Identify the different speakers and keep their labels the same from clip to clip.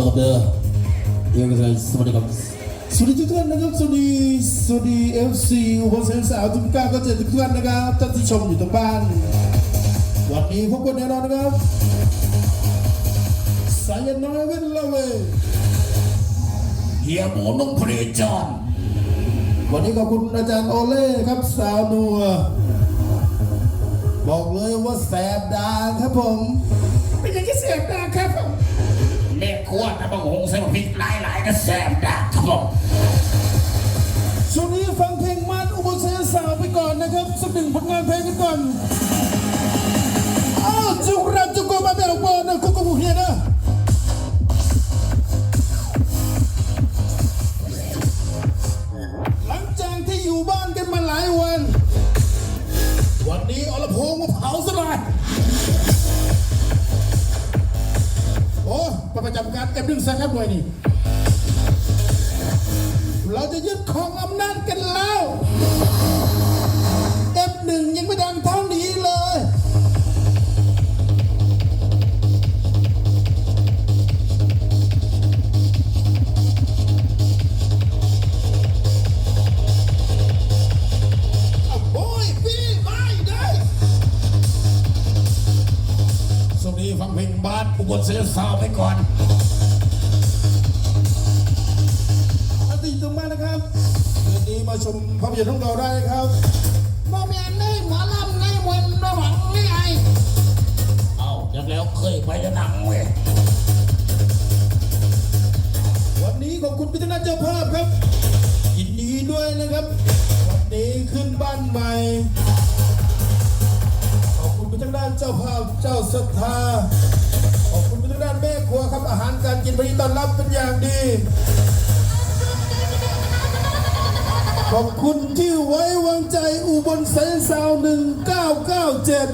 Speaker 1: ครับเด้อยวกันสวัสดีครับสวัสดีทุกท่านนะครับสวัสดีสวัสดีเอฟซีอุบลเซนสาวทุกก้าก็เจอทุกท่านนะครับท่านที่ชมอยู่ทางบ้าน วันนี้พบกันแน่นอนนะครับสายน้อยเว้นละเว
Speaker 2: เฮียหมูนุ่งพรีจอน
Speaker 1: วันนี้ขอบคุณอาจารย์โอเล่ครับสาวนัวบอกเลยว่าแสบดาครับผม
Speaker 2: เป็นยังไงเสียบดาครับผม แม่ครัวตะบังหงใส่พริกหลายหลายๆก็แสบดาครับผม
Speaker 1: ช่วงนี้ฟังเพลงมันอุบลเซนสาวไปก่อนนะครับสักหนึ่งผลงานเพลงกันก่อนอ้าวจุกรัจุกโกมาเบ จะยึดครองอำนาจกันแล้ว F1 ยังไม่ดังเท่านี้เลย โอ้ยพี่ไม่ได้
Speaker 2: สวัสดีฟังเพลงบ้านอุบลเสียสาวไปก่อน
Speaker 1: มาชมภาพยนตร์ของเราได้นะครับ
Speaker 2: โมเมนในหมอลำในมวลระหวังนี่ไงเอ้าจากแล้วเคยไปจะหนังเว้ย
Speaker 1: วันนี้ขอบคุณพิจารณาเจ้าภาพครับยินดีด้วยนะครับ วันนี้ขึ้นบ้านใหม่ขอบคุณพิจารณาเจ้าภาพเจ้าศรัทธาขอบคุณพิจารณาแม่ครัวครับอาหารการกินวันนี้ต้อนรับเป็นอย่างดี ขอบคุณที่ไว้วางใจอุบลแสนสาวหนึ่งเก้าเก้าเจ็ด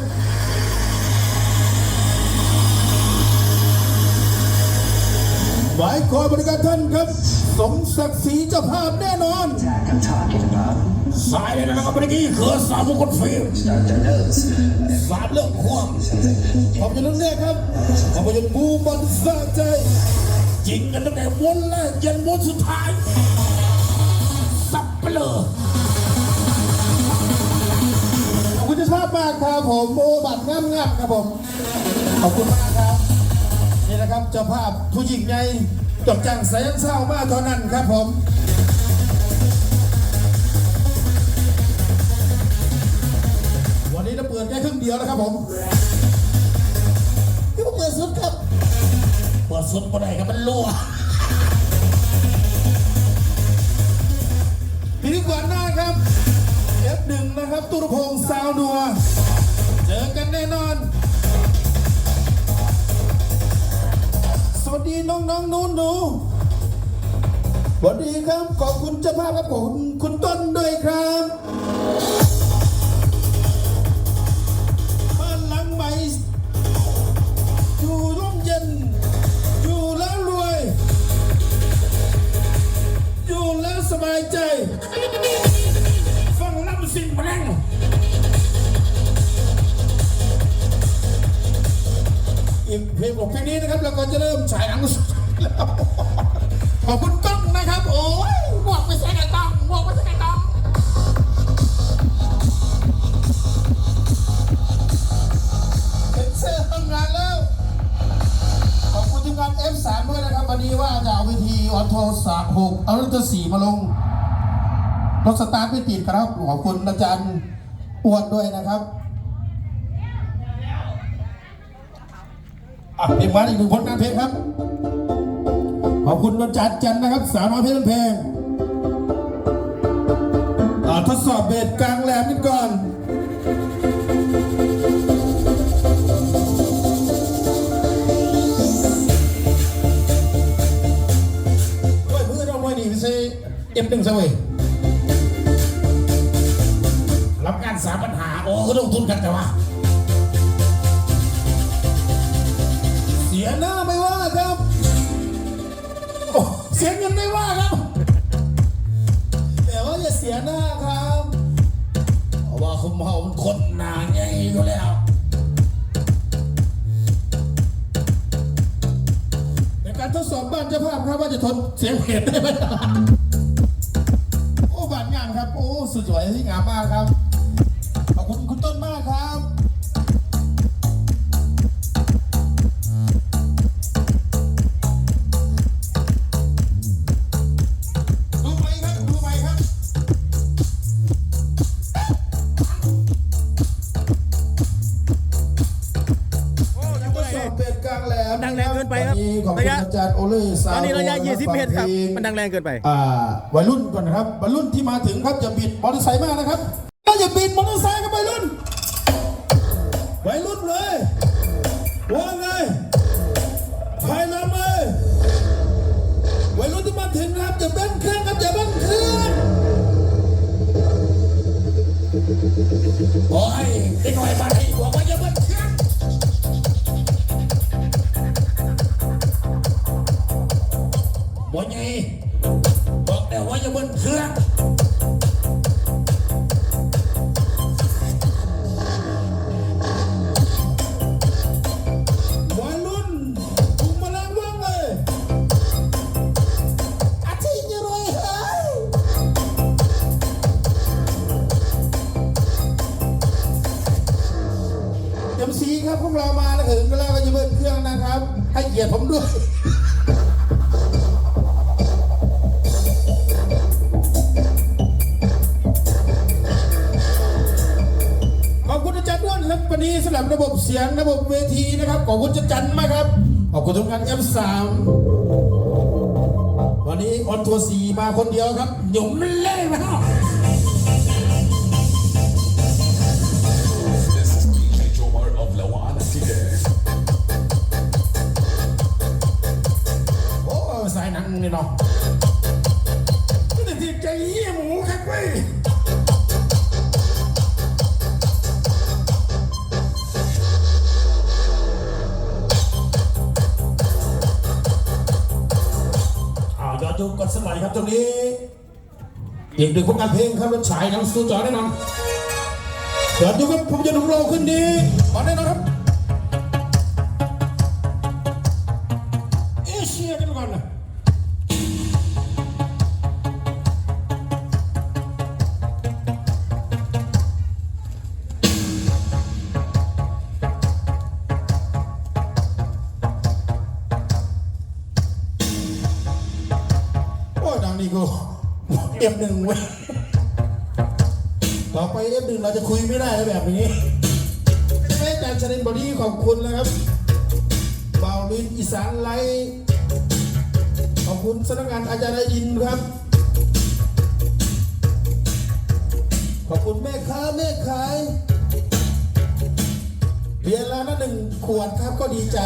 Speaker 1: หมายขอบริการท่านครับ สมศักดิ์ศรีเจ้าภาพแน่นอน
Speaker 3: Jack I'm talking about.
Speaker 2: สายเลยนะครับเมื่อกี้คือสามมงคลฟิล์ม
Speaker 3: Start the notes.
Speaker 2: สามเรื่องควง
Speaker 1: ขอบคุณเรื่องแรกครับ ขอบคุณบูบันสะใจ
Speaker 2: จริงกันตั้งแต่ม้วนแรกยันม้วนสุดท้ายสับ เปลือ
Speaker 1: ขอบคุณเจ้าภาพมากครับผมโอบัตรงามงามๆครับผม ขอบคุณมากครับ นี่นะครับเจ้าภาพผู้หญิงใหญ่จดจังแสนเศร้ามากเท่านั้นครับผมวันนี้เราเปิดแค่ครึ่งเดียวนะครับผมนี่ก็เปิดสุดครับ
Speaker 2: เปิดสุดบ่ได้ครับมันรั่ว
Speaker 1: F1 นะครับตุรพงศ์ซาวนัว เจอกันแน่นอน สวัสดีน้องน้องนูหนูสวัสดีครับขอบคุณเจ้าภาพครับขอบคุณคุณต้นด้วยครับบ้านหลังใหม่อยู่ร่มเย็น อยู่แล้วรวย อยู่แล้วสบายใจ
Speaker 2: ฟังลำสิ่งแรง
Speaker 1: อีกเพลงของเพลงนี้นะครับเราก็จะเริ่มฉายหนังแล้วขอบคุณกล้องนะครับ โอ้ย
Speaker 2: บวกไปใส่กระต้องบวกไปใส่กระต้อง
Speaker 1: เป็นเสื้อทำงานแล้ว ขอบคุณทีมงาน F3 ด้วยนะครับ วันนี้ว่าจะเอาเวทีออนโทสามหกเอารถตัวสี่มาลง รถสตาร์ทไม่ติดครับขอบคุณอาจารย์อวนด้วยนะครับอะเป็นวันอีกหนึ่งผลงานเพลงครับ ขอบคุณวันจันทร์จันนะครับ สาวน้อยเพชรเพลงอ่าทดสอบเบสกลางแหลมกันก่อนด้วยมือเราหน่วยนี่ไม่ใช่เอ็มหนึ่งซะเว้ย
Speaker 2: สามปัญหาโอ้ก็ลงทุนกันแต่ว่า
Speaker 1: เสียหน้าไม่ว่าครับ โอ้เสียเงินไม่ว่าครับ แต่ว่าอย่าเสียหน้าครับ
Speaker 2: เพราะว่าคุณเมามันคนหนาไงอยู่แล้ว
Speaker 1: ในการทดสอบบ้านเจ้าภาพครับว่าจะทนเสียงเพจได้ไหมโอ้บ้านงามครับ โอ้สุดสวยที่งามมากครับากครับดูไปครับดูไปครับ
Speaker 4: โอ้ดัง
Speaker 1: ท
Speaker 4: เท่า
Speaker 1: ด
Speaker 4: ไหร่
Speaker 1: สอบเป็ดกลางแหลม
Speaker 4: ดังแรงเกินไปครับ
Speaker 1: วันนี้ขอบคุ
Speaker 4: ระ
Speaker 1: ณ
Speaker 4: ยะ
Speaker 1: อาจารย์โอเล่สา
Speaker 4: ต
Speaker 1: ว
Speaker 4: อนนี้ระยะ
Speaker 1: โ20
Speaker 4: เมตรครับ
Speaker 1: ฟังพลง
Speaker 4: มันดังแรงเกินไป
Speaker 1: อ่าวัยรุ่นก่อนนะครับวัยรุ่นที่มาถึงครับอย่าบิดมอเตอร์ไซค์มากนะครับอย่าบิดมอเตอร์ไซค์ครับวัยรุ่น วัยรุ่นเลยว่าไงภายลำเลยวัยรุ่นที่มาถึงนะครับอย่าเบิ้ลเครื่องครับอย่าเบิ้ลเครื่อง
Speaker 2: โอ้ยไอ้หน่อยมาให้บอกว่าอย่าเบิ้ลเครื่องบ่ไงบอกแต่ว่าอย่าเบิ้ลเครื่อง
Speaker 1: ครับพวกเรามาแล้วถึงก็แล้วก็จะเบิ้ลเครื่องนะครับ ให้เกียรติผมด้วยขอคุณอาจารย์ด้วนครับวันนี้สำหรับระบบเสียงระบบเวทีนะครับ ขอบคุณอาจารย์มากครับ ขอบคุณทุกท่าน F3 วันนี้ออนทัวร์สีมาคนเดียวครับหยุมเล่มา นี่เนาะก็แต่ที่ใจเหี้ยหมูครับเว้ยอ่าย้อนยุคกันสัยครับตรงนี้อีกหนึ่งผลงานเพลงครับรถฉายหนังสู่จอแน่นอนย้อนยุคครับผมจะนุ่มโลขึ้นดีมาแน่นอนครับ เอฟหนึ่งเว้ยต่อไปเอฟหนึ่งเราจะคุยไม่ได้แล้วแบบนี้แม่อาจารย์ชนินบอดี้ขอบคุณนะครับเบาลินอีสานไลท์ขอบคุณสำนักงานอาจารย์อินครับ ขอบคุณแม่ค้าแม่ขายเบียร์ละหนึ่งขวดครับก็ดีใจ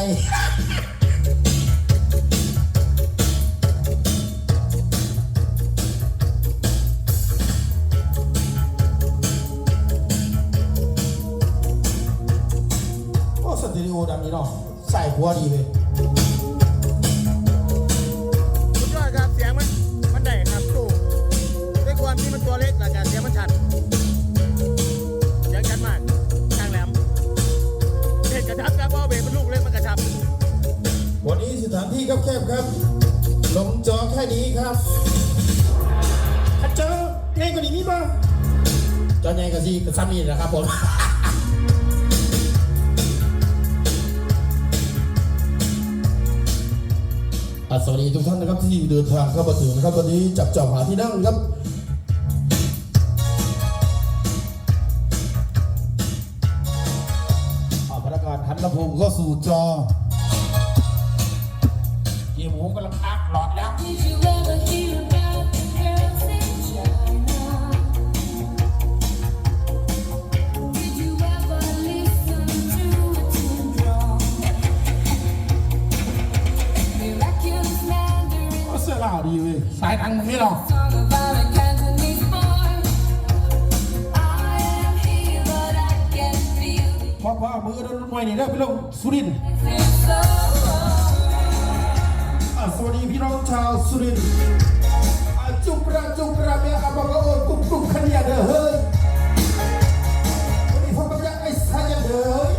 Speaker 1: หัวดีเลย
Speaker 4: สุดยอดครับเสียงมันมันได้ครับตู้ด้วยความที่มันตัวเล็กแล้วก็เสียงมันชัดเสียงชัดมากกลางแหลมเห็นกระชับครับเพราะว่าเบรกมันลูกเล็กมันกระชับ
Speaker 1: วันนี้สถานที่ครับแคบครับ ลงจอแค่นี้ครับถ้าเจอง่ายกว่านี้มีป่ะจอใหญ่กับซีกับซ้ำนี่นะครับผม อะสวัสดีทุกท่านนะครับที่เดินทางเข้ามาถึงนะครับวันนี้จับจองหาที่นั่งครับอะพนักงานหันลำโพงก็สู่จอ
Speaker 2: เกี่ยวหมูกำลังอักหลอดแล้วา
Speaker 1: ย
Speaker 2: ทางมึงนี่หรอ
Speaker 5: song about a Cantonese boy. I am here, but I can feel
Speaker 1: เพราะว่ามือโดนมวยนี่ได้ไปลงสุรินทร์สวัสดีพี่น้องชาวสุรินทร์จุกระจุกระเมียอาบังโอนกุ๊กกุ๊กขันยาเด้อเฮ้ยวันนี้พ่อพยักไอ้สายเด้อ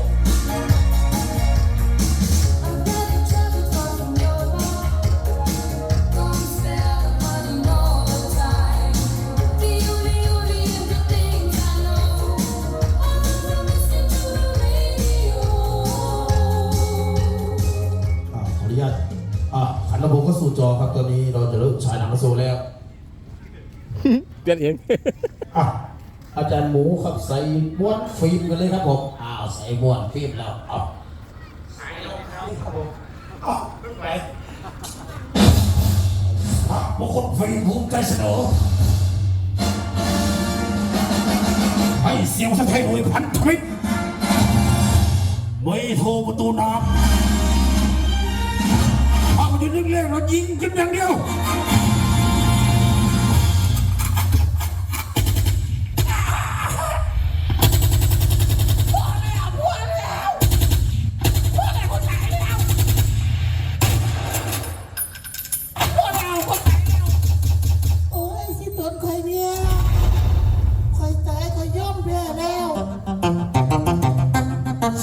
Speaker 1: เริ่มฉายหนังโซแล้ว
Speaker 4: เปลี่ยนเอง
Speaker 1: อะอาจารย์หมูครับใส่ม้วนฟิล์มกันเลยครับผมอ้าวใส่ม้วนฟิล์มแล้วอ้าวใส่รองเท้าครับผมอ้าวไปพระมงคลฟิล์มภูมิใจเสนอให้เสียงสะเทยโดยพันธมิตรไม่โทรประตูน้ำเอาอยู่นึกเรื่องเรายิงกันอย่างเดีย
Speaker 2: ว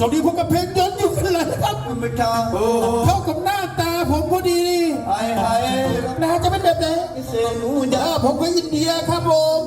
Speaker 1: สวัสดีผมกับเพลงย้อนยุคเลยนะครับเข้ากับหน้าตาผมพอดีหน้าจะเป็นแบบไหน
Speaker 3: เสียงหนูจะ
Speaker 1: อ่าผมก็อินเดียครับผม